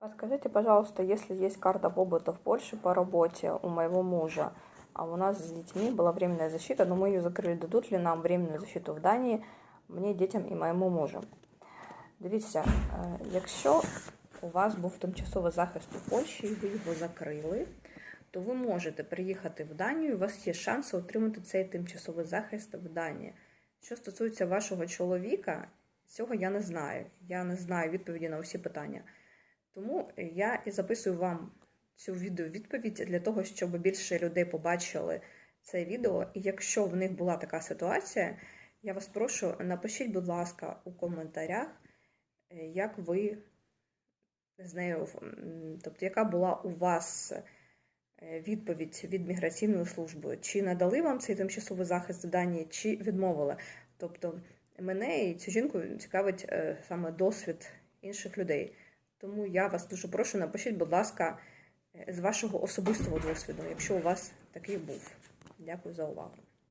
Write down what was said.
Подскажите, пожалуйста, если есть карта побыта в Польше по работе у моего мужа, а у нас с детьми была временная защита, но мы ее закрыли, дадут ли нам временную защиту в Данії мені, дітям і моєму мужу? Дивіться, е, якщо у вас був тимчасовий захист у Польщі і ви його закрили, то ви можете приїхати в Данію, у вас є шанс отримати цей тимчасовий захист в Данії. Що стосується вашого чоловіка, цього я не знаю. Я не знаю відповіді на усі питання. Тому я і записую вам цю відеовідповідь для того, щоб більше людей побачили це відео. І якщо в них була така ситуація, я вас прошу, напишіть, будь ласка, у коментарях, е, як ви з нею, тобто, яка була у вас е, відповідь від міграційної служби, чи надали вам цей тимчасовий захист в Данії, чи відмовили. Тобто мене і цю жінку цікавить е, саме досвід інших людей. Тому я вас дуже прошу, напишіть, будь ласка, е, з вашого особистого досвіду, якщо у вас такий був. Дякую за увагу.